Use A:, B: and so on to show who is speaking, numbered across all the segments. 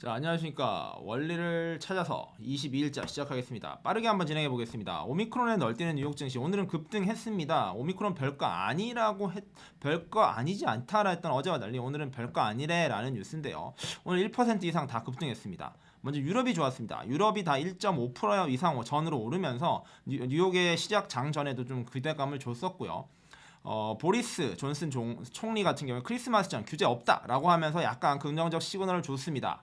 A: 자, 안녕하십니까. 원리를 찾아서 22일자 시작하겠습니다. 빠르게 한번 진행해 보겠습니다. 오미크론에 널뛰는 뉴욕 증시 오늘은 급등했습니다. 오미크론 별거 아니라고 했, 별거 아니지 않다라 했던 어제와 달리 오늘은 별거 아니래라는 뉴스인데요. 오늘 1% 이상 다 급등했습니다. 먼저 유럽이 좋았습니다. 유럽이 다 1.5% 이상 전으로 오르면서 뉴- 뉴욕의 시작 장 전에도 좀 기대감을 줬었고요. 어, 보리스 존슨 종- 총리 같은 경우에 크리스마스 전 규제 없다라고 하면서 약간 긍정적 시그널을 줬습니다.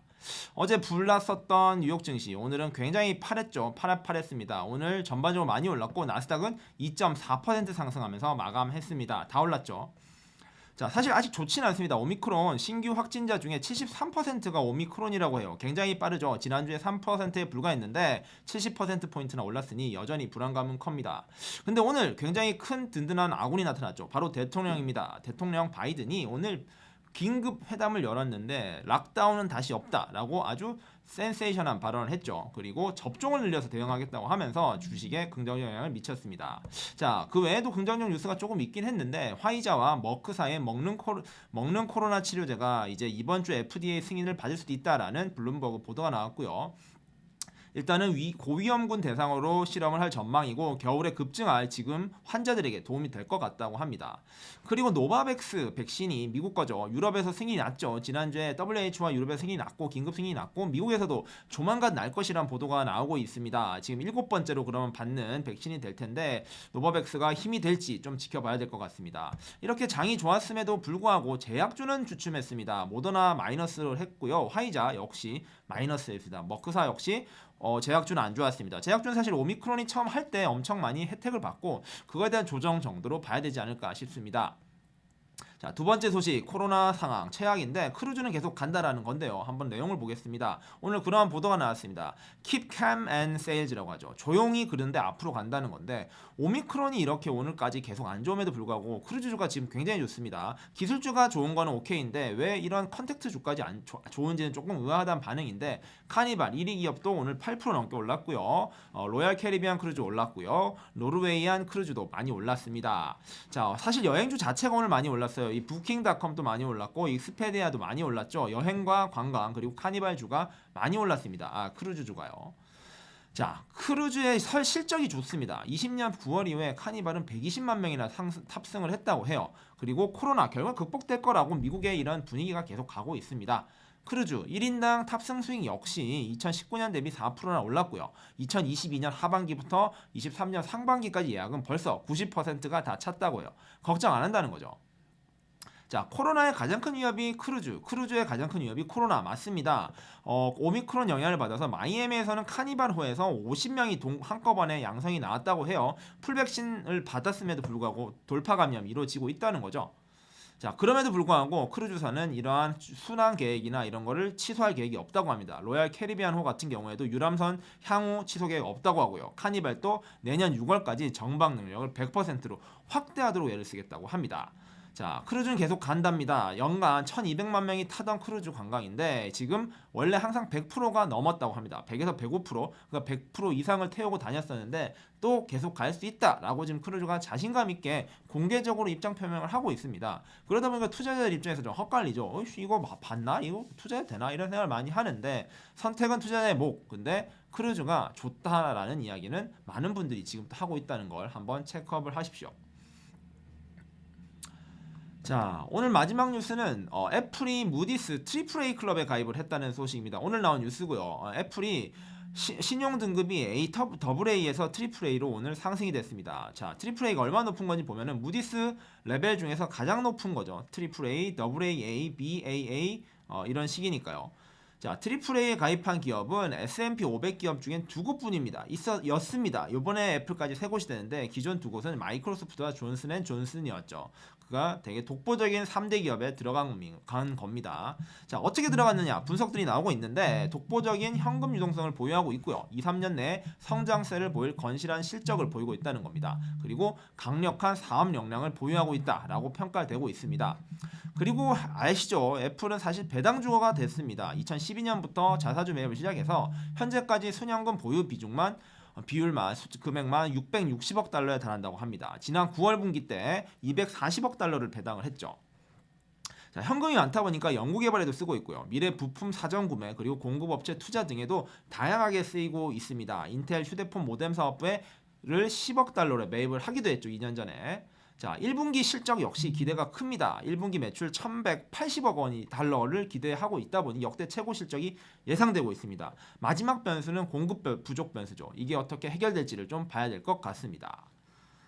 A: 어제 불났었던 뉴욕 증시 오늘은 굉장히 파랬죠. 파릇파랬습니다. 오늘 전반적으로 많이 올랐고 나스닥은 2.4% 상승하면서 마감했습니다. 다 올랐죠. 자, 사실 아직 좋지는 않습니다. 오미크론 신규 확진자 중에 73%가 오미크론이라고 해요. 굉장히 빠르죠. 지난주에 3%에 불과했는데 70% 포인트나 올랐으니 여전히 불안감은 큽니다. 근데 오늘 굉장히 큰 든든한 아군이 나타났죠. 바로 대통령입니다. 대통령 바이든이 오늘 긴급 회담을 열었는데 락다운은 다시 없다라고 아주 센세이션한 발언을 했죠. 그리고 접종을 늘려서 대응하겠다고 하면서 주식에 긍정적 영향을 미쳤습니다. 자, 그 외에도 긍정적 뉴스가 조금 있긴 했는데 화이자와 머크 사이의 먹는 코로, 먹는 코로나 치료제가 이제 이번 주 FDA 승인을 받을 수도 있다라는 블룸버그 보도가 나왔고요. 일단은 위, 고위험군 대상으로 실험을 할 전망이고 겨울에 급증할 지금 환자들에게 도움이 될 것 같다고 합니다. 그리고 노바백스 백신이 미국 거죠. 유럽에서 승인이 났죠. 지난주에 WHO와 유럽에서 승인이 났고 긴급 승인이 났고 미국에서도 조만간 날 것이란 보도가 나오고 있습니다. 지금 일곱 번째로 그러면 받는 백신이 될 텐데 노바백스가 힘이 될지 좀 지켜봐야 될 것 같습니다. 이렇게 장이 좋았음에도 불구하고 제약주는 주춤했습니다. 모더나 마이너스를 했고요. 화이자 역시 마이너스였습니다. 머크사 역시 어, 제약주는 안 좋았습니다. 제약주는 사실 오미크론이 처음 할 때 엄청 많이 혜택을 받고 그거에 대한 조정 정도로 봐야 되지 않을까 싶습니다. 자, 두 번째 소식 코로나 상황 최악인데 크루즈는 계속 간다라는 건데요. 한번 내용을 보겠습니다. 오늘 그러한 보도가 나왔습니다. Keep calm and sails라고 하죠. 조용히 그런데 앞으로 간다는 건데 오미크론이 이렇게 오늘까지 계속 안 좋음에도 불구하고 크루즈주가 지금 굉장히 좋습니다. 기술주가 좋은 거는 오케이인데 왜 이런 컨택트 주까지 안 조- 좋은지는 조금 의아하다는 반응인데 카니발 1위 기업도 오늘 8% 넘게 올랐고요. 어, 로얄 캐리비안 크루즈 올랐고요. 노르웨이안 크루즈도 많이 올랐습니다. 자, 사실 여행주 자체가 오늘 많이 올랐어요. 이 부킹닷컴도 많이 올랐고 익스페디아도 많이 올랐죠. 여행과 관광 그리고 카니발주가 많이 올랐습니다. 아, 크루즈주가요. 자, 크루즈의 설 실적이 좋습니다. 20년 9월 이후에 카니발은 120만 명이나 상승, 탑승을 했다고 해요. 그리고 코로나 결국 극복될 거라고 미국의 이런 분위기가 계속 가고 있습니다. 크루즈 1인당 탑승 수익 역시 2019년 대비 4%나 올랐고요. 2022년 하반기부터 23년 상반기까지 예약은 벌써 90%가 다 찼다고요. 걱정 안 한다는 거죠. 자, 코로나의 가장 큰 위협이 크루즈, 크루즈의 가장 큰 위협이 코로나 맞습니다. 어, 오미크론 영향을 받아서 마이애미에서는 카니발호에서 50명이 동, 한꺼번에 양성이 나왔다고 해요. 풀백신을 받았음에도 불구하고 돌파 감염이 이루어지고 있다는 거죠. 자, 그럼에도 불구하고 크루즈사는 이러한 순항 계획이나 이런 거를 취소할 계획이 없다고 합니다. 로얄 캐리비안호 같은 경우에도 유람선 향후 취소 계획 없다고 하고요. 카니발도 내년 6월까지 정박 능력을 100%로 확대하도록 애를 쓰겠다고 합니다. 자, 크루즈는 계속 간답니다. 연간 1200만 명이 타던 크루즈 관광인데 지금 원래 항상 100%가 넘었다고 합니다. 100에서 105%, 그러니까 100% 이상을 태우고 다녔었는데 또 계속 갈 수 있다라고 지금 크루즈가 자신감 있게 공개적으로 입장 표명을 하고 있습니다. 그러다 보니까 투자자들 입장에서 좀 헛갈리죠. 어이씨 이거 마- 봤나? 이거 투자해도 되나? 이런 생각을 많이 하는데 선택은 투자자의 목. 근데 크루즈가 좋다라는 이야기는 많은 분들이 지금 하고 있다는 걸 한번 체크업을 하십시오. 자 오늘 마지막 뉴스는 어, 애플이 무디스 트리플 A 클럽에 가입을 했다는 소식입니다. 오늘 나온 뉴스고요. 어, 애플이 시- 신용 등급이 A 터- 더블 A에서 트리플 A로 오늘 상승이 됐습니다. 자 트리플 A가 얼마나 높은 건지 보면은 무디스 레벨 중에서 가장 높은 거죠. 트리플 A, 더블 A, A, B, A, A 어, 이런 식이니까요. 자, 트리플 A에 가입한 기업은 S&P 500 기업 중엔 두 곳뿐입니다. 있어 였습니다. 요번에 애플까지 세 곳이 되는데 기존 두 곳은 마이크로소프트와 존슨 앤 존슨이었죠. 그가 되게 독보적인 3대 기업에 들어간 겁니다. 자, 어떻게 들어갔느냐? 분석들이 나오고 있는데 독보적인 현금 유동성을 보유하고 있고요. 2, 3년 내에 성장세를 보일 건실한 실적을 보이고 있다는 겁니다. 그리고 강력한 사업 역량을 보유하고 있다라고 평가되고 있습니다. 그리고 아시죠? 애플은 사실 배당 주거가 됐습니다. 2012년부터 자사주 매입을 시작해서 현재까지 순현금 보유 비중만 어, 비율만 수- 금액만 660억 달러에 달한다고 합니다. 지난 9월 분기 때 240억 달러를 배당을 했죠. 자, 현금이 많다 보니까 연구 개발에도 쓰고 있고요. 미래 부품 사전 구매 그리고 공급 업체 투자 등에도 다양하게 쓰이고 있습니다. 인텔 휴대폰 모뎀 사업부에 를 10억 달러로 매입을 하기도 했죠. 2년 전에. 자, 1분기 실적 역시 기대가 큽니다. 1분기 매출 1,180억 원이 달러를 기대하고 있다 보니 역대 최고 실적이 예상되고 있습니다. 마지막 변수는 공급 변- 부족 변수죠. 이게 어떻게 해결될지를 좀 봐야 될 것 같습니다.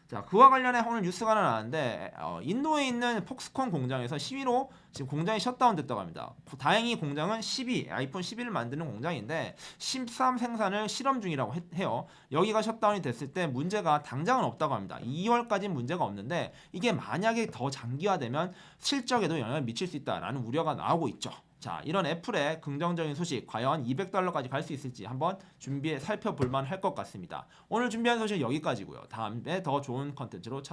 A: 자, 그와 관련해 오늘 뉴스가 하나 나왔는데 어, 인도에 있는 폭스콘 공장에서 시위로 지금 공장이 셧다운 됐다고 합니다. 다행히 공장은 12, 아이폰 11을 만드는 공장인데 13 생산을 실험 중이라고 해- 해요. 여기가 셧다운이 됐을 때 문제가 당장은 없다고 합니다. 2월까지는 문제가 없는데 이게 만약에 더 장기화되면 실적에도 영향을 미칠 수 있다라는 우려가 나오고 있죠. 자, 이런 애플의 긍정적인 소식 과연 200달러까지 갈 수 있을지 한번 준비해 살펴볼 만 할 것 같습니다. 오늘 준비한 소식 여기까지고요. 다음에 더 좋은 컨텐츠로 찾